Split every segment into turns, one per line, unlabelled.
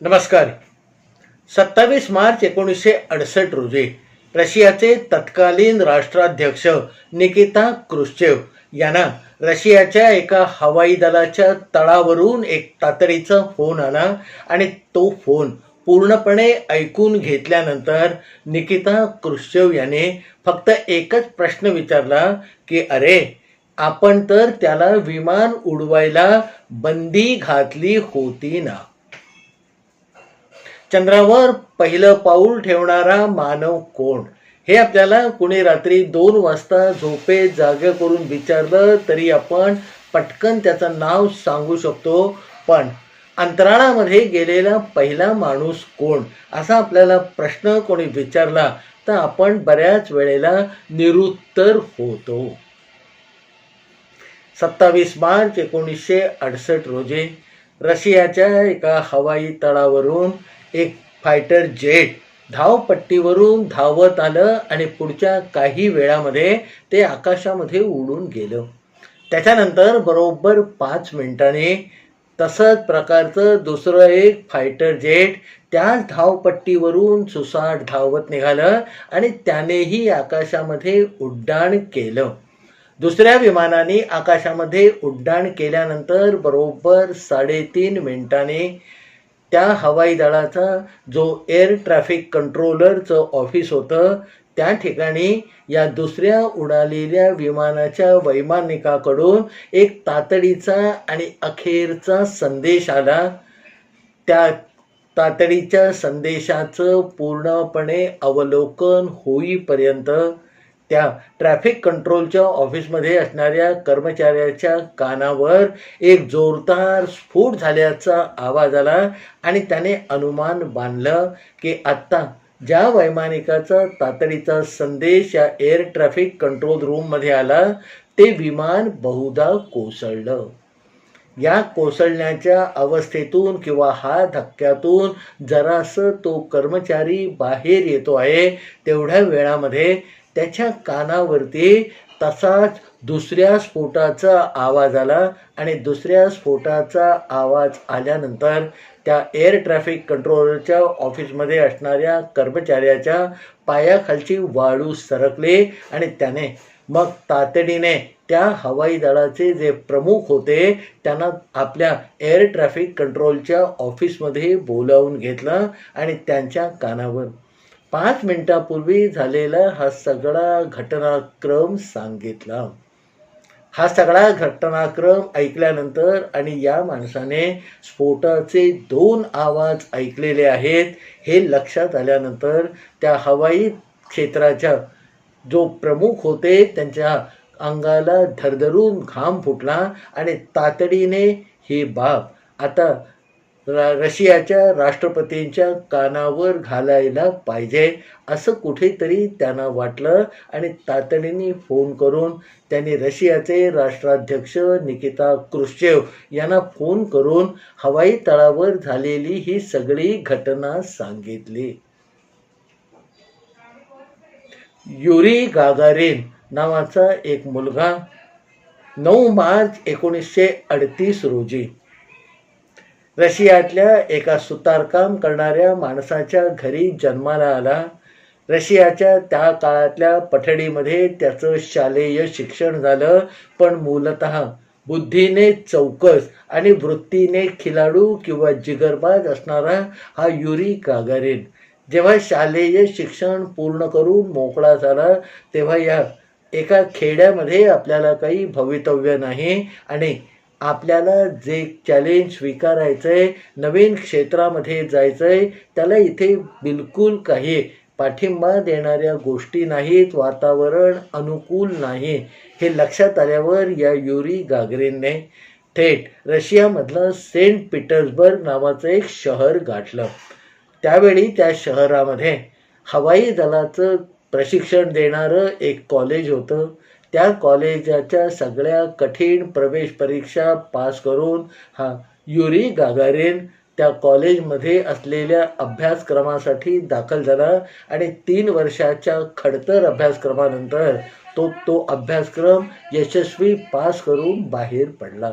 नमस्कार. सत्तावीस मार्च एकोणीसशे अडसष्ट रोजी रशियाचे तत्कालीन राष्ट्राध्यक्ष निकिता क्रुश्चेव यांना रशियाच्या एका हवाई दलाच्या तळावरून एक तातडीचा फोन आला आणि तो फोन पूर्णपणे ऐकून घेतल्यानंतर निकिता क्रुश्चेव याने फक्त एकच प्रश्न विचारला की अरे आपण तर त्याला विमान उडवायला बंदी घातली होती ना? चंद्रावर पहिलं पाऊल ठेवणारा मानव कोण? हे आपल्याला कुणी रात्री दोन वाजता झोपे जागे करून विचारलं तरी आपण पटकन त्याचं नाव सांगू शकतो. पण अंतराळामध्ये गेलेला पहिला माणूस कोण? असा आपल्याला प्रश्न कोणी विचारला तर आपण बऱ्याच वेळेला निरुत्तर होतो. सत्तावीस मार्च एकोणीसशे अडसष्ट रोजी रशियाच्या एका हवाई तळावरून एक फायटर जेट धावपट्टीवरून धावत आलं आणि पुढच्या काही वेळामध्ये ते आकाशामध्ये उडून गेलं. त्याच्यानंतर बरोबर पाच मिनिटांनी तसंच प्रकारचं दुसरं एक फायटर जेट त्याच धावपट्टीवरून सुसाट धावत निघालं आणि त्यानेही आकाशामध्ये उड्डाण केलं. दुसऱ्या विमानाने आकाशामध्ये उड्डाण केल्यानंतर बरोबर साडेतीन मिनिटांनी त्या हवाई दळाचा जो एअर ट्रॅफिक कंट्रोलरचं ऑफिस होतं त्या ठिकाणी या दुसऱ्या उडालेल्या विमानाच्या वैमानिकाकडून एक तातडीचा आणि अखेरचा संदेश आला. त्या तातडीच्या संदेशाचं पूर्णपणे अवलोकन होईपर्यंत त्या ट्रॅफिक कंट्रोलच्या ऑफिसमध्ये असणाऱ्या कर्मचाऱ्याच्या कानावर एक जोरदार स्फोट झाल्याचा आवाज आला आणि त्याने अनुमान बांधलं की आत्ता ज्या वैमानिकाचा तातडीचा संदेश या एअर ट्रॅफिक कंट्रोल रूममध्ये आला ते विमान बहुधा कोसळलं. या कोसळण्याच्या अवस्थेतून किंवा हा धक्क्यातून जरासं तो कर्मचारी बाहेर येतो आहे तेवढ्या वेळामध्ये त्याच्या कानावरती तसाच दुसऱ्या स्फोटाचा आवाज आला आणि दुसऱ्या स्फोटाचा आवाज आल्यानंतर त्या एअर ट्रॅफिक कंट्रोलरच्या ऑफिसमध्ये असणाऱ्या कर्मचाऱ्याच्या पायाखालची वाळू सरकली आणि त्याने मग तातडीने त्या हवाई दलाचे जे प्रमुख होते त्यांना आपल्या एअर ट्रॅफिक कंट्रोलच्या ऑफिसमध्ये बोलावून घेतलं आणि त्यांच्या कानावर पाच मिनिटापूर्वी झालेला हा सगळा घटनाक्रम सांगितला. हा सगळा घटनाक्रम ऐकल्यानंतर आणि या माणसाने स्फोटाचे दोन आवाज ऐकलेले आहेत हे लक्षात आल्यानंतर त्या हवाई क्षेत्राच्या जो प्रमुख होते त्यांच्या अंगाला धरधरून घाम फुटला आणि तातडीने ही बाब. आता रशियाच्या राष्ट्रपतींच्या कानावर घालायला पाहिजे असं कुठेतरी त्यांना वाटलं. आणि तातडीने फोन करून त्यांनी रशियाचे राष्ट्राध्यक्ष निकिता क्रुश्चेव यांना फोन करून हवाई तळावर झालेली ही सगळी घटना सांगितली. युरी गागारिन नावाचा एक मुलगा नऊ मार्च एकोणीसशे अडतीस रोजी रशियातल्या एका सुतारकाम करणाऱ्या माणसाच्या घरी जन्माला आला. रशियाच्या त्या काळातल्या पठडीमध्ये त्याचं शालेय शिक्षण झालं पण मूलत बुद्धीने चौकस आणि वृत्तीने खिलाडू किंवा जिगरबाज असणारा हा युरी गागारीन. जेव्हा शालेय शिक्षण पूर्ण करून मोकळा झाला तेव्हा या एका खेड्यामध्ये आपल्याला काही भवितव्य नाही आणि आपल्याला जे चॅलेंज स्वीकारायचं आहे नवीन क्षेत्रामध्ये जायचं आहे त्याला इथे बिलकुल काही पाठिंबा देणाऱ्या गोष्टी नाहीत वातावरण अनुकूल नाही. हे लक्षात आल्यावर या युरी गागरीनने थेट रशियामधलं सेंट पीटर्सबर्ग नावाचं एक शहर गाठलं. त्यावेळी त्या शहरामध्ये हवाई दलाचं प्रशिक्षण देणारं एक कॉलेज होतं. त्या कॉलेजाच्या सगळ्या कठीण प्रवेश परीक्षा पास करून हा युरी गागारेन त्या कॉलेजमध्ये असलेल्या अभ्यासक्रमासाठी दाखल झाला आणि तीन वर्षाच्या खडतर अभ्यासक्रमानंतर तो तो अभ्यासक्रम यशस्वी पास करून बाहेर पडला.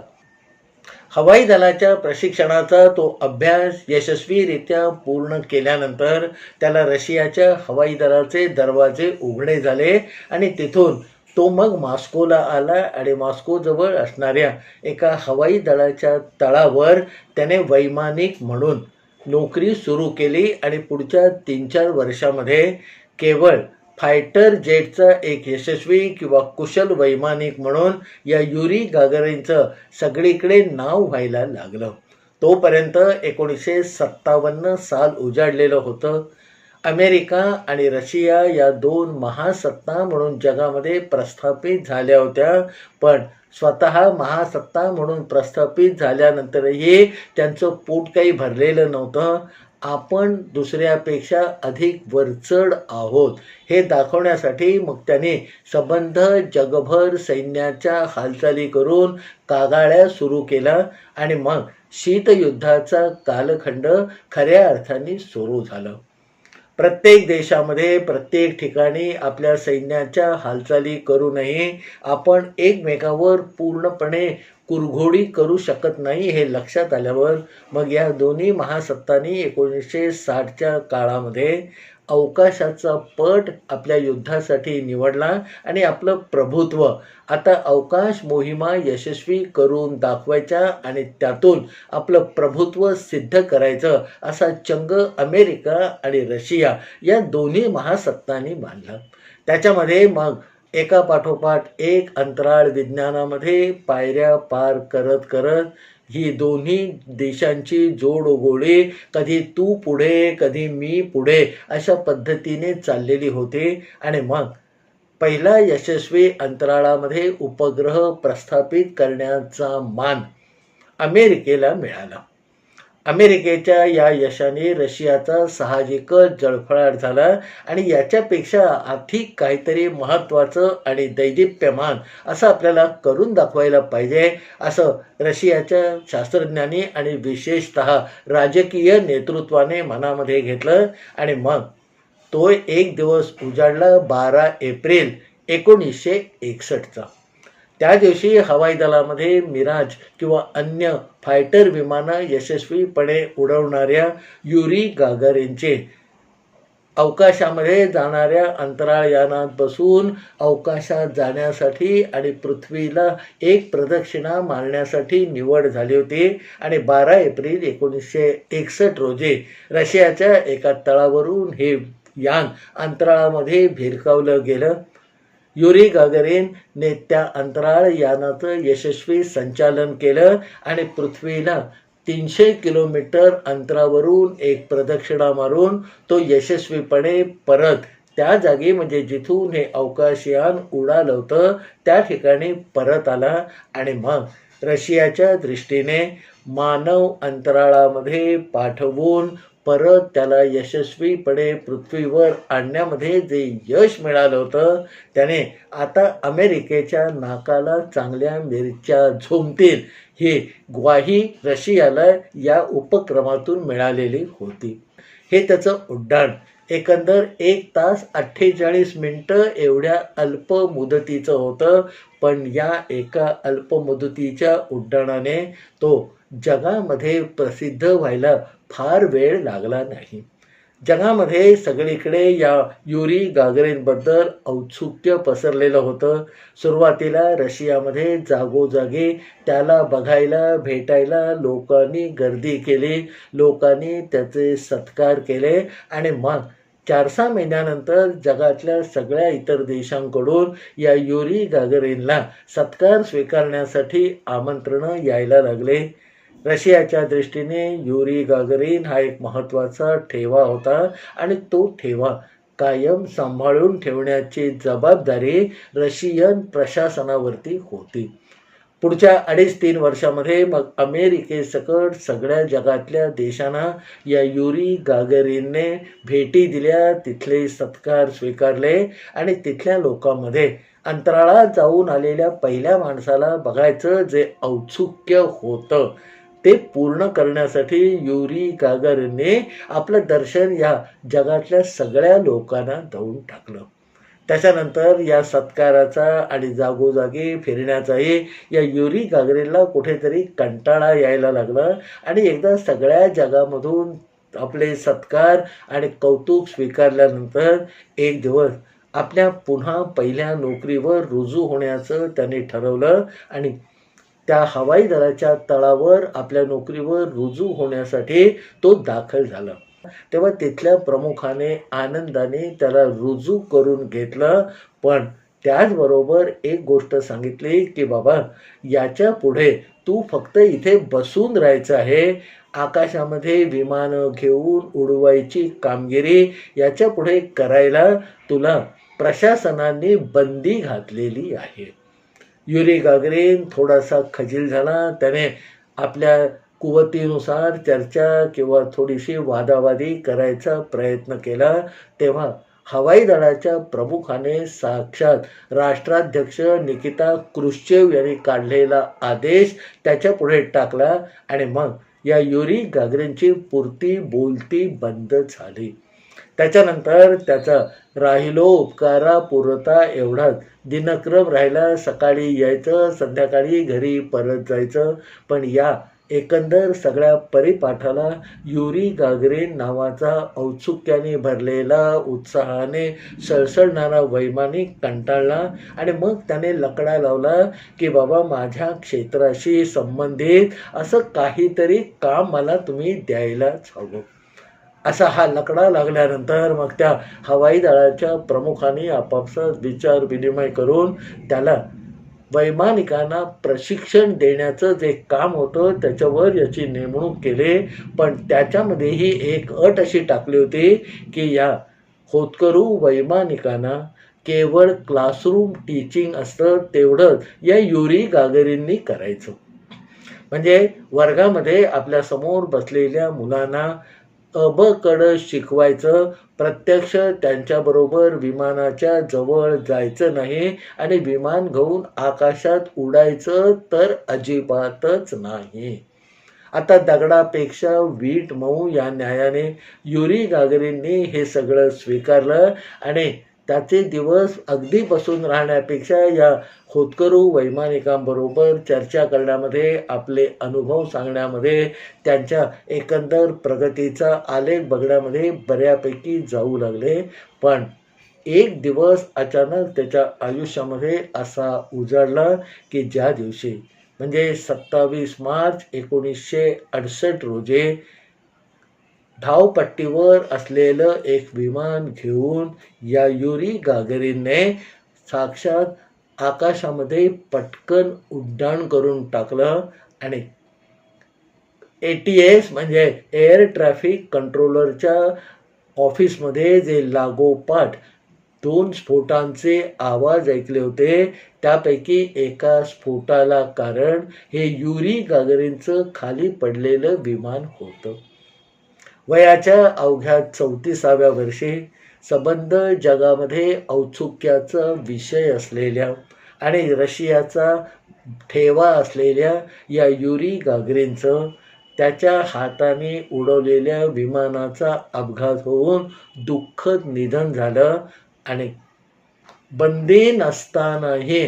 हवाई दलाच्या प्रशिक्षणाचा तो अभ्यास यशस्वीरित्या पूर्ण केल्यानंतर त्याला रशियाच्या हवाई दलाचे दरवाजे उघडे झाले आणि तिथून तो मग मॉस्कोला आला आणि मॉस्कोजवळ असणाऱ्या एका हवाई दलाच्या तळावर त्याने वैमानिक म्हणून नोकरी सुरू केली आणि पुढच्या तीन चार वर्षामध्ये केवळ फायटर जेटचा एक यशस्वी किंवा कुशल वैमानिक म्हणून या युरी गागरेंचं सगळीकडे नाव व्हायला लागलं. तोपर्यंत एकोणीसशे सत्तावन्न साल उजाडलेलं होतं. अमेरिका आणि रशिया या दोन महासत्ता म्हणून जगामध्ये प्रस्थापित झाल्या होत्या. पण स्वतः महासत्ता म्हणून प्रस्थापित झाल्यानंतरही त्यांचं पोट काही भरलेलं नव्हतं. आपण दुसऱ्यापेक्षा अधिक वरचढ आहोत हे दाखवण्यासाठी मग त्यांनी संबंध जगभर सैन्याच्या हालचाली करून कागाळ्या सुरू केला आणि मग शीतयुद्धाचा कालखंड खऱ्या अर्थाने सुरू झालं. प्रत्येक देशामध्ये प्रत्येक ठिकाणी आपल्या सैन्याच्या हालचाली करूनही आपण एकमेकावर पूर्णपणे कुरघोडी करू शकत नाही हे लक्षात आल्यावर मग या दोन्ही महासत्तांनी एकोणीसशे साठच्या काळामध्ये अवकाशाचा पट आपल्या युद्धासाठी निवडला आणि आपलं प्रभुत्व. आता अवकाश मोहिमा यशस्वी करून दाखवायच्या आणि त्यातून आपलं प्रभुत्व सिद्ध करायचं असा चंग अमेरिका आणि रशिया या दोन्ही महासत्तांनी बांधला. त्याच्यामध्ये मग एका पाठोपाठ एक अंतराळ विज्ञानामध्ये पायऱ्या पार करत करत ही दोन्ही देशांची जोडगोळी कधी तू पुढे कधी मी पुढे अशा पद्धतीने चाललेली होती. आणि मग पहिला यशस्वी अंतराळामध्ये उपग्रह प्रस्थापित करण्याचा मान अमेरिकेला मिळाला. अमेरिकेच्या या यशाने रशियाचा साहजिकच जळफळाट झाला आणि याच्यापेक्षा अधिक काहीतरी महत्त्वाचं आणि दैदिप्यमान असं आपल्याला करून दाखवायला पाहिजे असं रशियाच्या शास्त्रज्ञांनी आणि विशेषत राजकीय नेतृत्वाने मनामध्ये घेतलं. आणि मग तो एक दिवस उजाडला बारा एप्रिल एकोणीसशे एकसष्टचा. त्या दिवशी हवाई दलामध्ये मिराज किंवा अन्य फायटर विमानं यशस्वीपणे उडवणाऱ्या युरी गागारींचे अवकाशामध्ये जाणाऱ्या अंतराळ यानात बसून अवकाशात जाण्यासाठी आणि पृथ्वीला एक प्रदक्षिणा मारण्यासाठी निवड झाली होती आणि बारा एप्रिल एकोणीसशे एकसष्ट रोजी रशियाच्या एका तळावरून हे यान अंतराळामध्ये भिरकावलं गेलं. युरी गागरीनने त्या अंतराळ यानाचं यशस्वी संचालन केलं आणि पृथ्वीला तीनशे किलोमीटर अंतरावरून एक प्रदक्षिणा मारून तो यशस्वीपणे परत त्या जागी म्हणजे जिथून हे अवकाशयान उडालं होतं त्या ठिकाणी परत आला आणि मग रशियाच्या दृष्टीने मानव अंतराळामध्ये पाठवून परत त्याला यशस्वीपणे पृथ्वीवर आणण्यामध्ये जे यश मिळालं होतं त्याने आता अमेरिकेच्या नाकाला चांगल्या मिरच्या झोमतील ही ग्वाही रशियाला या उपक्रमातून मिळालेली होती. हे त्याचं उड्डाण. एकंदर एक तास अठ्ठेचाळीस मिनटं एवढ्या अल्प मुदतीचं होतं पण या एका अल्प मुदतीच्या उड्डाणाने तो जगामध्ये प्रसिद्ध व्हायला फार वेळ लागला नाही. जगामध्ये सगळीकडे या युरी गागरीनबद्दल औत्सुक्य पसरलेलं होतं. सुरुवातीला रशियामध्ये जागोजागी त्याला बघायला भेटायला लोकांनी गर्दी केली. लोकांनी त्याचे सत्कार केले आणि मग चार सहा महिन्यानंतर जगातल्या सगळ्या इतर देशांकडून या युरी गागरेनला सत्कार स्वीकारण्यासाठी आमंत्रणं यायला लागले. रशियाच्या दृष्टीने युरी गागरीन हा एक महत्त्वाचा ठेवा होता आणि तो ठेवा कायम सांभाळून ठेवण्याची जबाबदारी रशियन प्रशासनावरती होती. पुढच्या अडीच तीन वर्षामध्ये मग अमेरिकेसकट सगळ्या जगातल्या देशांना या युरी गागरीनने भेटी दिल्या तिथले सत्कार स्वीकारले आणि तिथल्या लोकांमध्ये अंतराळात जाऊन आलेल्या पहिल्या माणसाला बघायचं जे औत्सुक्य होतं. ते पूर्ण करण्यासाठी युरी गागरने आपलं दर्शन या जगातल्या सगळ्या लोकांना देऊन टाकलं. त्याच्यानंतर या सत्काराचा आणि जागोजागी फिरण्याचाही या युरी गागरेला कुठेतरी कंटाळा यायला लागला आणि एकदा सगळ्या जगामधून आपले सत्कार आणि कौतुक स्वीकारल्यानंतर एक दिवस आपल्या पुन्हा पहिल्या नोकरीवर रुजू होण्याचं त्यांनी ठरवलं आणि त्या हवाई दलाच्या तळावर आपल्या नोकरीवर रुजू होण्यासाठी तो दाखल झाला. तेव्हा तिथल्या प्रमुखाने आनंदाने त्याला रुजू करून घेतलं. पण त्याचबरोबर एक गोष्ट सांगितली की बाबा याच्यापुढे तू फक्त इथे बसून राहायचं आहे. आकाशामध्ये विमानं घेऊन उडवायची कामगिरी याच्यापुढे करायला तुला प्रशासनाने बंदी घातलेली आहे. युरी गागरेन थोडासा खजील झाला. त्याने आपल्या कुवतीनुसार चर्चा किंवा थोडीशी वादावादी करायचा प्रयत्न केला. तेव्हा हवाई दलाच्या प्रमुखाने साक्षात राष्ट्राध्यक्ष निकिता क्रुश्चेव यांनी काढलेला आदेश त्याच्या पुढे टाकला आणि मग या युरी गागरेंची पुरती बोलती बंद झाली. त्याच्यानंतर त्याचा राहिलो उपकारा पुरता एवढाच दिनक्रम राहिला सकाळी यायचं संध्याकाळी घरी परत जायचं. पण या एकंदर सगळ्या परिपाठाला युरी गागरीन नावाचा औत्सुक्याने भरलेला उत्साहाने सळसळणारा वैमानिक कंटाळला आणि मग त्याने लकडा लावला की बाबा माझ्या क्षेत्राशी संबंधित असं काहीतरी काम मला तुम्ही द्यायलाच हवं. असा हा लकडा लागल्यानंतर मग त्या हवाई दलाच्या प्रमुखांनी आपापसात विचार विनिमय करून त्याला वैमानिकांना प्रशिक्षण देण्याचं जे काम होतं त्याच्यावर याची नेमणूक केली. पण त्याच्यामध्येही एक अट अशी टाकली होती की या होतकरू वैमानिकांना केवळ क्लासरूम टीचिंग असतं तेवढंच या युरी गागरींनी करायचं. म्हणजे वर्गामध्ये आपल्यासमोर बसलेल्या मुलांना अबकड शिकवायचं. प्रत्यक्ष त्यांच्याबरोबर विमानाच्या जवळ जायचं नाही आणि विमान घेऊन आकाशात उडायचं तर अजिबातच नाही. आता दगडापेक्षा वीट मऊ या न्यायाने युरी गागरींनी हे सगळं स्वीकारलं आणि त्याचे दिवस अगदी बसून राहण्यापेक्षा या होतकरू वैमानिकांबरोबर चर्चा करण्यामध्ये आपले अनुभव सांगण्यामध्ये त्यांच्या एकंदर प्रगतीचा आलेख बघण्यामध्ये बऱ्यापैकी जाऊ लागले. पण एक दिवस अचानक त्याच्या आयुष्यामध्ये असा उजाडला की ज्या दिवशी? म्हणजे सत्तावीस मार्च एकोणीसशे अडसष्ट रोजी धावपट्टीवर असलेलं एक विमान घेऊन या युरी गागरीने साक्षात आकाशामध्ये पटकन उड्डाण करून टाकलं आणि ए टी एस म्हणजे एअर ट्रॅफिक कंट्रोलरच्या ऑफिसमध्ये जे लागोपाठ दोन स्फोटांचे आवाज ऐकले होते त्यापैकी एका स्फोटाला कारण हे युरी गागरींचं खाली पडलेलं विमान होतं. वयाच्या अवघ्या चौतीसाव्या वर्षी संबंध जगामध्ये औत्सुक्याचा विषय असलेल्या आणि रशियाचा ठेवा असलेल्या या युरी गागरींचं त्याच्या हाताने उडवलेल्या विमानाचा अपघात होऊन दुःखद निधन झालं आणि बंदी नसतानाही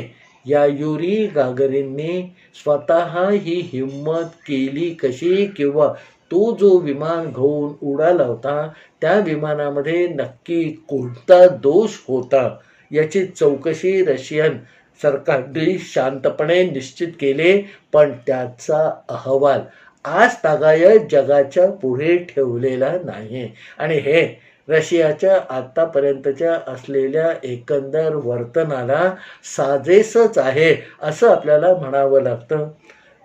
या युरी गागरींनी स्वतः ही हिंमत केली कशी किंवा तो जो विमान घेऊन उडाला होता त्या विमानामध्ये नक्की कोणता दोष होता याची चौकशी रशियन सरकारने शांतपणे निश्चित केले. पण त्याचा अहवाल आज तागायत जगाच्या पुढे ठेवलेला नाही. आणि हे रशियाच्या आतापर्यंतच्या असलेल्या एकंदर वर्तनाला साजेसच आहे असं आपल्याला म्हणावं लागतं.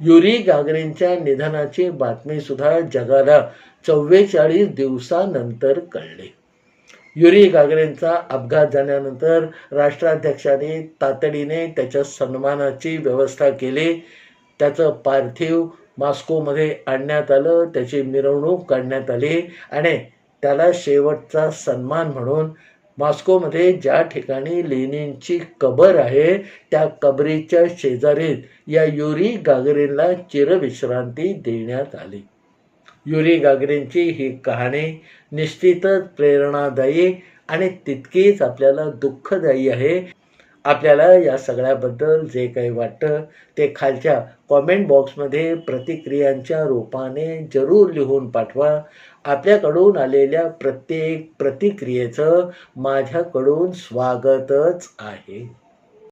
युरी गागरींच्या निधनाची बातमी सुद्धा जगाला चव्वेचाळीस दिवसानंतर कळली. युरी गागरेंचा अपघात झाल्यानंतर राष्ट्राध्यक्षांनी तातडीने त्याच्या सन्मानाची व्यवस्था केली. त्याचं पार्थिव मॉस्कोमध्ये आणण्यात आलं त्याची मिरवणूक काढण्यात आली आणि त्याला शेवटचा सन्मान म्हणून मॉस्कोमध्ये ज्या ठिकाणी लेनिनची कबर आहे त्या कबरीच्या शेजारीत या युरी गागरेनला चिरविश्रांती देण्यात आली. युरी गागरेंची ही कहाणी निश्चितच प्रेरणादायी आणि तितकीच आपल्याला दुःखदायी आहे. आपल्याला या सगळ्याबद्दल जे काही वाटतं ते खालच्या कॉमेंट बॉक्समध्ये प्रतिक्रियांच्या रूपाने जरूर लिहून पाठवा. आपल्याकडून आलेल्या प्रत्येक प्रतिक्रियेचं माझ्याकडून स्वागतच आहे.